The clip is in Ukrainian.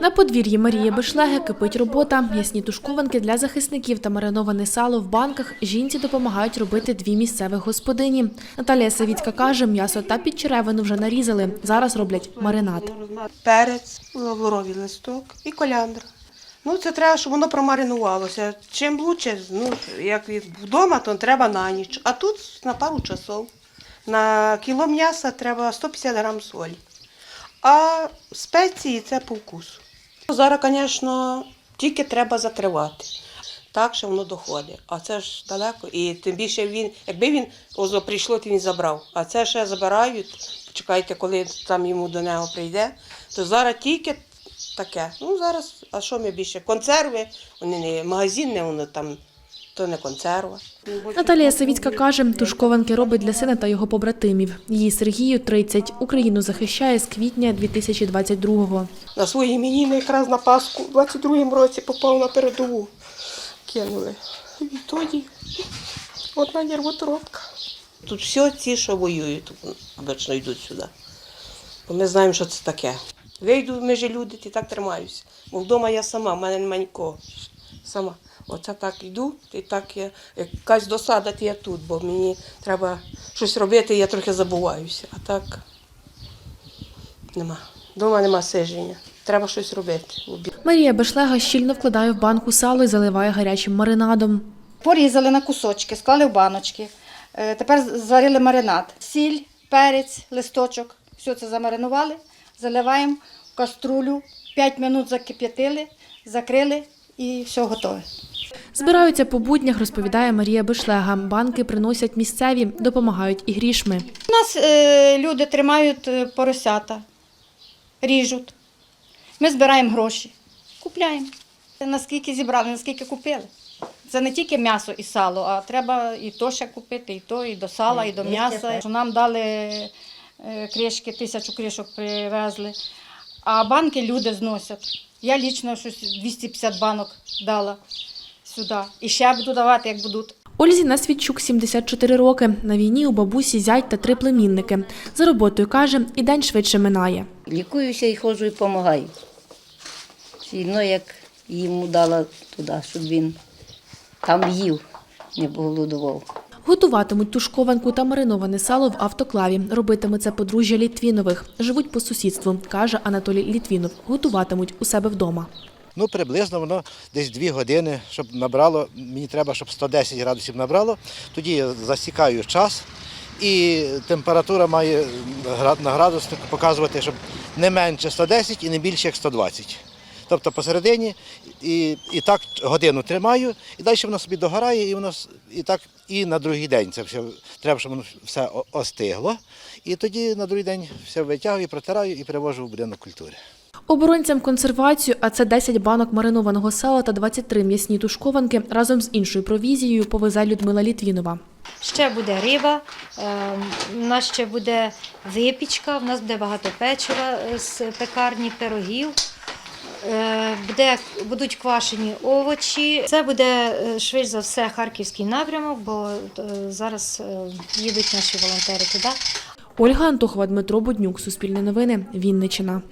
На подвір'ї Марії Бешлеги кипить робота. М'ясні тушкованки для захисників та мариноване сало в банках жінці допомагають робити дві місцевих господині. Наталія Савіцька каже, м'ясо та підчеревину вже нарізали. Зараз роблять маринад. Перець, лавровий листок і коляндра. Ну, це треба, щоб воно промаринувалося. Чим лучше, ну, як вдома, то треба на ніч. А тут на пару часов. На кіло м'яса треба 150 грам солі. А спеції це по вкусу. Зараз, звісно, тільки треба закривати. Так, що воно доходить. А це ж далеко. І тим більше він, якби він озо прийшло, то він забрав. А це ще забирають. Почекайте, коли там йому до нього прийде. То зараз тільки таке. Ну зараз, а що ми більше? Консерви, вони не магазинне, воно там, то не консерва. Наталія Савіцька каже, тушкованки робить для сина та його побратимів. Її Сергію 30. Україну захищає з квітня 2022-го. На свої іменини якраз на Пасху у 22-му році попав на передову. Кинули. І тоді одна нервотрепка. Тут все ті, що воюють, обично йдуть сюди. Бо ми знаємо, що це таке. Вийду, ми ж люди, і так тримаюся. Бо вдома я сама, в мене немає нікого. Сама. Оце так йду, і так я якась досада, то я тут, бо мені треба щось робити, і я трохи забуваюся. А так нема. Дома нема сиження. Треба щось робити. Марія Бешлега щільно вкладає в банку сало і заливає гарячим маринадом. Порізали на кусочки, склали в баночки. Е, Тепер зварили маринад. Сіль, перець, листочок. Все це замаринували, заливаємо в каструлю, 5 минут закип'ятили, закрили і все готове. Збираються по буднях, розповідає Марія Бешлега. Банки приносять місцеві, допомагають і грішми. У нас е, люди тримають е, поросята, ріжуть. Ми збираємо гроші, купляємо. Наскільки зібрали, наскільки купили. Це не тільки м'ясо і сало, а треба і то ще купити, і то, і до сала, і до м'яса. Нам дали е, кришки, тисячу кришок привезли, а банки люди зносять. Я лічно щось 250 банок дала сюди. І ще буду давати, як будуть. Ользі Насвідчук 74 роки. На війні у бабусі зять та три племінники. За роботою каже, і день швидше минає. Лікуюся і ходжу і допомагаю. Сильно як йому дала туди, щоб він там їв, не голодував. Готуватимуть тушкованку та мариноване сало в автоклаві. Робитиме це подружжя Літвінових. Живуть по сусідству, каже Анатолій Літвінов. Готуватимуть у себе вдома. Ну, приблизно воно десь 2 години, щоб набрало. Мені треба, щоб 110 градусів набрало. Тоді я засікаю час. І температура має на градуснику показувати, щоб не менше 110 і не більше як 120. Тобто посередині і, і так годину тримаю, і далі воно собі догорає, і воно і так і на другий день це все треба, щоб воно все остигло. І тоді на другий день все витягую, протираю і перевожу в будинок культури. Оборонцям консервацію, а це 10 банок маринованого сала та 23 м'ясні тушкованки разом з іншою провізією повезе Людмила Літвінова. Ще буде риба, е, у нас ще буде випічка, у нас буде багато печива е, з пекарні, пирогів. Е, Буде, будуть квашені овочі. Це буде швидше за все харківський напрямок, бо зараз їдуть наші волонтери туди. Ольга Антохова, Дмитро Буднюк, Суспільне новини, Вінниччина.